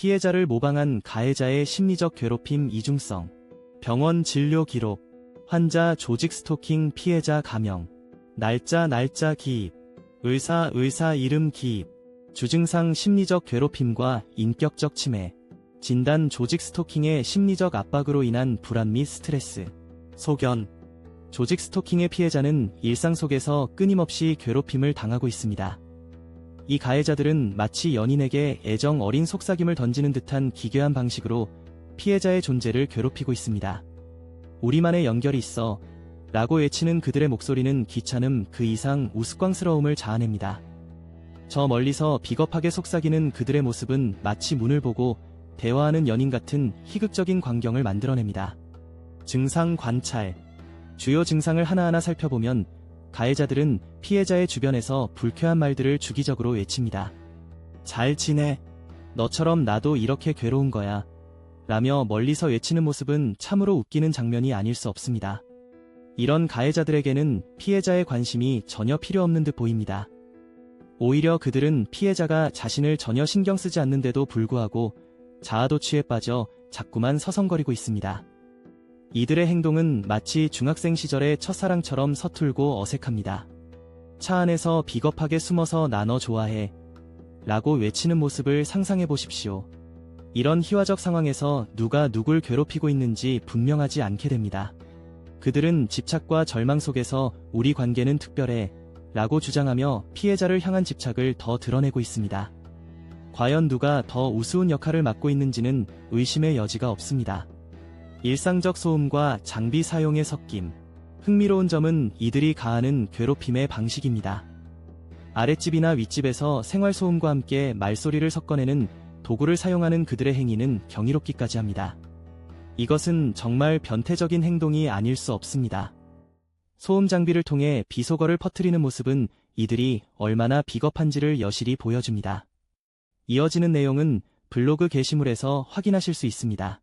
피해자를 모방한 가해자의 심리적 괴롭힘 이중성, 병원 진료 기록, 환자 조직 스토킹 피해자 가명, 날짜 날짜 기입, 의사 의사 이름 기입, 주증상 심리적 괴롭힘과 인격적 침해, 진단 조직 스토킹의 심리적 압박으로 인한 불안 및 스트레스, 소견, 조직 스토킹의 피해자는 일상 속에서 끊임없이 괴롭힘을 당하고 있습니다. 이 가해자들은 마치 연인에게 애정 어린 속삭임을 던지는 듯한 기괴한 방식으로 피해자의 존재를 괴롭히고 있습니다. 우리만의 연결이 있어 라고 외치는 그들의 목소리는 귀찮음 그 이상 우스꽝스러움을 자아냅니다. 저 멀리서 비겁하게 속삭이는 그들의 모습은 마치 문을 보고 대화하는 연인 같은 희극적인 광경을 만들어냅니다. 증상 관찰. 주요 증상을 하나하나 살펴보면 가해자들은 피해자의 주변에서 불쾌한 말들을 주기적으로 외칩니다. 잘 지내. 너처럼 나도 이렇게 괴로운 거야. 라며 멀리서 외치는 모습은 참으로 웃기는 장면이 아닐 수 없습니다. 이런 가해자들에게는 피해자의 관심이 전혀 필요 없는 듯 보입니다. 오히려 그들은 피해자가 자신을 전혀 신경 쓰지 않는데도 불구하고 자아도취에 빠져 자꾸만 서성거리고 있습니다. 이들의 행동은 마치 중학생 시절의 첫사랑처럼 서툴고 어색합니다. 차 안에서 비겁하게 숨어서 나너 좋아해. 라고 외치는 모습을 상상해 보십시오. 이런 희화적 상황에서 누가 누굴 괴롭히고 있는지 분명하지 않게 됩니다. 그들은 집착과 절망 속에서 우리 관계는 특별해. 라고 주장하며 피해자를 향한 집착을 더 드러내고 있습니다. 과연 누가 더 우스운 역할을 맡고 있는지는 의심의 여지가 없습니다. 일상적 소음과 장비 사용의 섞임. 흥미로운 점은 이들이 가하는 괴롭힘의 방식입니다. 아랫집이나 윗집에서 생활소음과 함께 말소리를 섞어내는 도구를 사용하는 그들의 행위는 경이롭기까지 합니다. 이것은 정말 변태적인 행동이 아닐 수 없습니다. 소음 장비를 통해 비속어를 퍼뜨리는 모습은 이들이 얼마나 비겁한지를 여실히 보여줍니다. 이어지는 내용은 블로그 게시물에서 확인하실 수 있습니다.